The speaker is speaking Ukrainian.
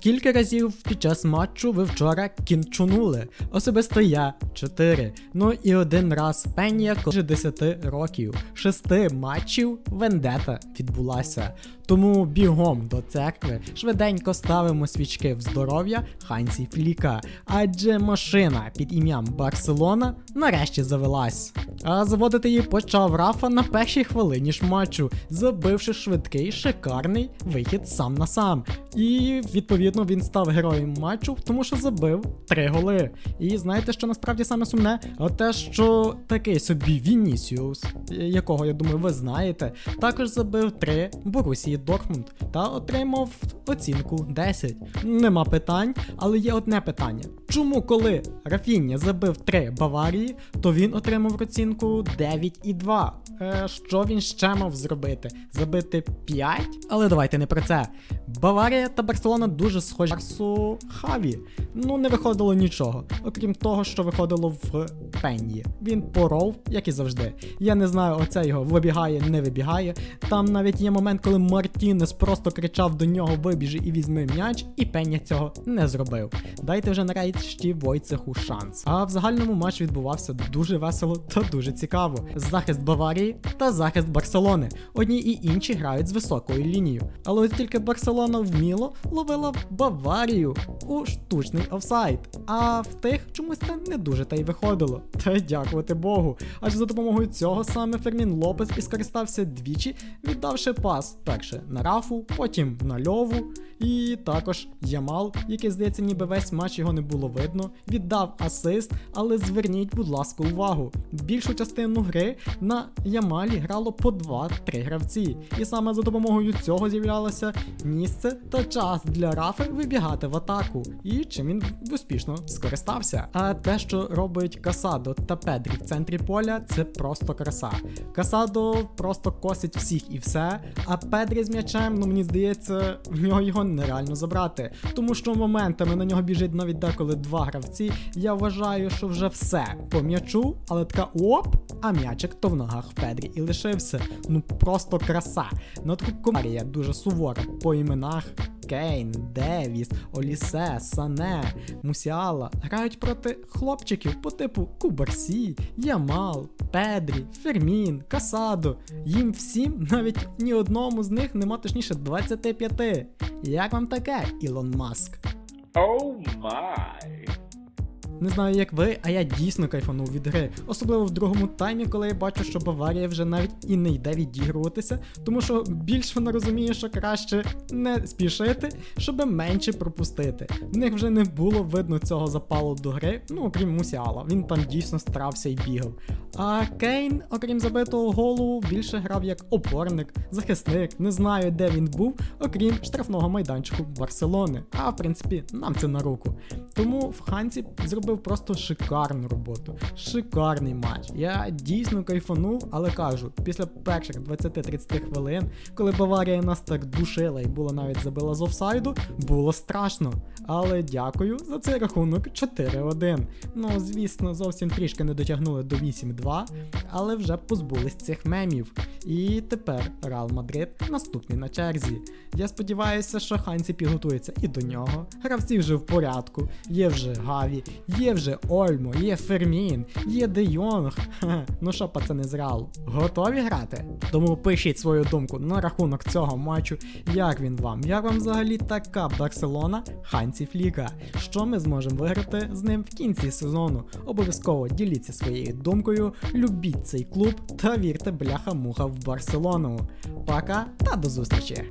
Скільки разів під час матчу ви вчора кінчунули? Особисто я 4. Ну і один раз Пенія вже 10 років. Шести матчів вендета відбулася. Тому бігом до церкви швиденько ставимо свічки в здоров'я Хансі Фліка, адже машина під ім'ям Барселона нарешті завелась. А заводити її почав Рафа на першій хвилині ж матчу, забивши швидкий шикарний вихід сам на сам. І відповідно він став героєм матчу, тому що забив три голи. І знаєте, що насправді саме сумне? Те, що такий собі Вінісіус, якого я думаю, ви знаєте, також забив три Борусії Дортмунд та отримав оцінку 10. Нема питань, але є одне питання. Чому коли Рафіння забив 3 Баварії, то він отримав оцінку 9,2? Е, що він ще мав зробити? Забити 5? Але давайте не про це. Баварія та Барселона дуже схожі Барсу Хаві. Ну не виходило нічого, окрім того, що виходило в Пенні. Він поров, як і завжди. Я не знаю, оце його вибігає, не вибігає. Там навіть є момент, коли Мартінес просто кричав до нього вибіжи і візьми м'яч, і Пення цього не зробив. Дайте вже нарешті Войцеху шанс. А в загальному матч відбувався дуже весело та дуже цікаво. Захист Баварії та захист Барселони. Одні і інші грають з високою лінією. Але от тільки Барселона вміло ловила Баварію у штучний офсайд. А в тих чомусь це не дуже та й виходило. Та дякувати Богу. Адже за допомогою цього саме Фермін Лопес і скористався двічі, віддавши пас перше на Рафу, потім на Льову. І також Ямал, який здається, ніби весь матч його не було видно, віддав асист, але зверніть, будь ласка, увагу. Більшу частину гри на Ямалі грало по 2-3 гравці. І саме за допомогою цього з'являлося місце та час для Рафи вибігати в атаку. І чим він успішно скористався. А те, що робить Касадо та Педрі в центрі поля, це просто краса. Касадо просто косить всіх і все. А Педрі з м'ячем, ну мені здається, в нього його нереально забрати. Тому що моментами на нього біжить навіть деколи два гравці. Я вважаю, що вже все по м'ячу, але така оп, а м'ячик то в ногах в Педрі і лишився. Ну просто краса. Ну таку комарія дуже сувора по іменах. Кейн, Девіс, Олісе, Сане, Мусіала грають проти хлопчиків по типу Кубарсі, Ямал, Педрі, Фермін, Касадо. Їм всім навіть ні одному з них нема точніше 25. Як вам таке, Ілон Маск? Oh my. Не знаю, як ви, а я дійсно кайфанув від гри. Особливо в другому таймі, коли я бачу, що Баварія вже навіть і не йде відігруватися, тому що більш вона розуміє, що краще не спішити, щоб менше пропустити. В них вже не було видно цього запалу до гри, ну окрім Мусіала. Він там дійсно старався і бігав. А Кейн, окрім забитого голу, більше грав як опорник, захисник, не знаю, де він був, окрім штрафного майданчику Барселони. А в принципі, нам це на руку. Тому в Ханці зробив просто шикарну роботу. Шикарний матч. Я дійсно кайфанув, але кажу, після перших 20-30 хвилин, коли Баварія нас так душила і була навіть забила з офсайду, було страшно. Але дякую за цей рахунок 4-1. Ну, звісно, зовсім трішки не дотягнули до 8-2, але вже позбулись цих мемів. І тепер Реал Мадрид наступний на черзі. Я сподіваюся, що Ханці підготується і до нього. Гравці вже в порядку, є вже Гаві, є вже Ольмо, є Фермін, є Де Йонг. Ну що, пацани з Реалу, готові грати? Тому пишіть свою думку на рахунок цього матчу, як він вам, як вам взагалі така Барселона Ханці Фліка. Що ми зможемо виграти з ним в кінці сезону? Обов'язково діліться своєю думкою, любіть цей клуб та вірте бляха-муха в Барселону. Пока та до зустрічі!